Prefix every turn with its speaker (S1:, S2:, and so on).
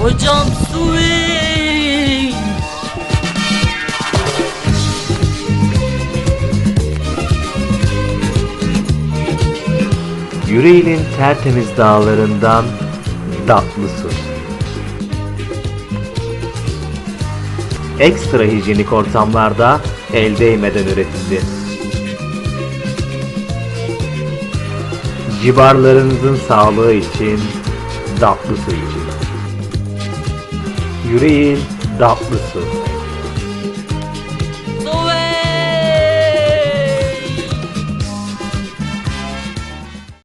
S1: Hocam swing.
S2: Yüreğinin tertemiz dağlarından tatlı su. Ekstra hijyenik ortamlarda el değmeden üretildi. Civarlarınızın sağlığı için tatlı su için. Yüreğin tatlı su.